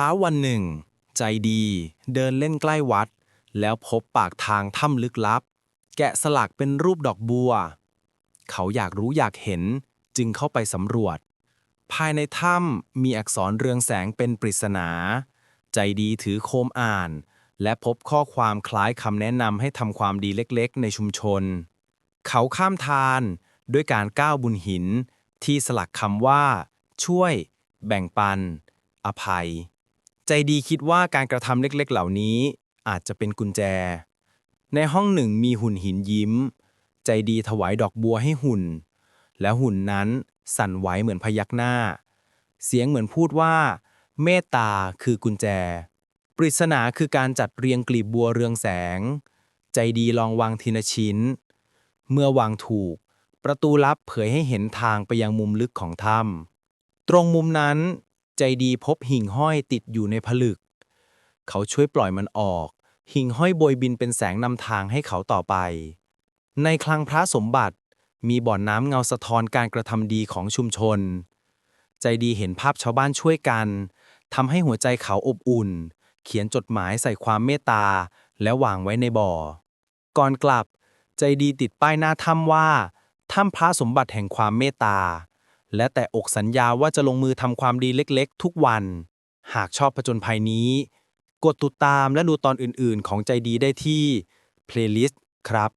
ช้าวันหนึ่ง ใจดีเดินเล่นใกล้วัด แล้วพบปากทางถ้ำลึกลับ แกะสลักเป็นรูปดอกบัว เขาอยากรู้อยากเห็นจึงเข้าไปสำรวจ ภายในถ้ำมีอักษรเรืองแสงเป็นปริศนา ใจดีถือโคมอ่าน และพบข้อความคล้ายคำแนะนำให้ทำความดีเล็กๆ ในชุมชน เขาข้ามทานด้วยการก้าวบุญหินที่สลักคำว่า ช่วย แบ่งปัน อภัย ใจดีคิดว่าการกระทำเล็กๆ เหล่านี้ อาจจะเป็นกุญแจ ในห้องหนึ่งมีหุ่นหินยิ้ม ใจดีถวายดอกบัวให้หุ่น แล้วหุ่นนั้นสั่นไหวเหมือนพยักหน้า เสียงเหมือนพูดว่า เมตตาคือกุญแจ ปริศนาคือการจัดเรียงกลีบบัวเรืองแสง ใจดีลองวางทีละชิ้น เมื่อวางถูก ประตูลับเผยให้เห็นทางไปยังมุมลึกของถ้ำตรงมุมนั้น ใจดีพบหิ่งห้อยติดอยู่ในผลึก เขาช่วยปล่อยมันออก หิ่งห้อยโบยบินเป็นแสงนำทางให้เขาต่อไป ในคลังพระสมบัติมีบ่อนน้ำเงาสะท้อนการกระทำดีของชุมชน ใจดีเห็นภาพชาวบ้านช่วยกันทำให้หัวใจเขาอบอุ่น เขียนจดหมายใส่ความเมตตา แล้ววางไว้ในบ่อ ก่อนกลับ ใจดีติดป้ายหน้าถ้ำว่าถ้ำพระสมบัติแห่งความเมตตา และแต่อกสัญญาว่าจะลงมือทำความดีเล็กๆ ทุกวัน หากชอบผจญภัยนี้ กดติดตามและดูตอนอื่นๆ ของใจดีได้ที่เพลย์ลิสต์ครับ